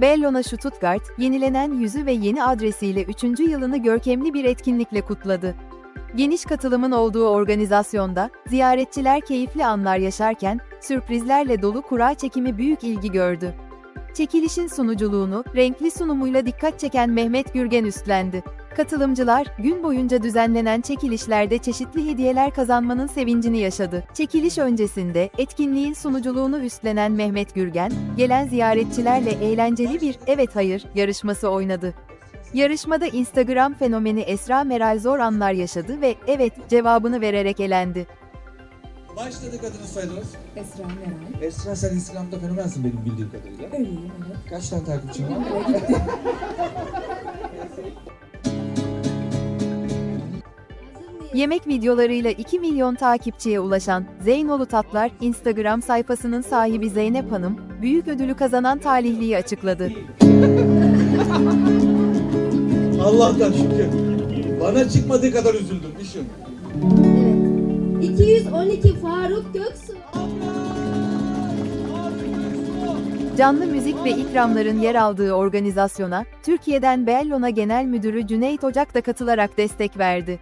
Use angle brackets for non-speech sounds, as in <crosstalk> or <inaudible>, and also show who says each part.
Speaker 1: Bellona Stuttgart, yenilenen yüzü ve yeni adresiyle 3. yılını görkemli bir etkinlikle kutladı. Geniş katılımın olduğu organizasyonda, ziyaretçiler keyifli anlar yaşarken, sürprizlerle dolu kura çekimi büyük ilgi gördü. Çekilişin sunuculuğunu, renkli sunumuyla dikkat çeken Mehmet Gürgen üstlendi. Katılımcılar, gün boyunca düzenlenen çekilişlerde çeşitli hediyeler kazanmanın sevincini yaşadı. Çekiliş öncesinde, etkinliğin sunuculuğunu üstlenen Mehmet Gürgen, gelen ziyaretçilerle eğlenceli bir evet hayır yarışması oynadı. Yarışmada Instagram fenomeni Esra Meral zor anlar yaşadı ve evet cevabını vererek elendi.
Speaker 2: Başladık adını soyadınız.
Speaker 3: Esra Meral.
Speaker 2: Esra sen Instagram'da fenomensin benim bildiğim kadarıyla.
Speaker 3: Öyleyim evet.
Speaker 2: Kaç tane takipçin var? <laughs>
Speaker 1: Yemek videolarıyla 2 milyon takipçiye ulaşan Zeynolu Tatlar, Instagram sayfasının sahibi Zeynep Hanım, büyük ödülü kazanan talihliyi açıkladı.
Speaker 2: Allah'tan şükür. Bana çıkmadığı kadar üzüldüm düşün.
Speaker 4: Evet. 212 Faruk Göksu.
Speaker 1: Canlı müzik ve ikramların yer aldığı organizasyona, Türkiye'den Bellona Genel Müdürü Cüneyt Ocak da katılarak destek verdi.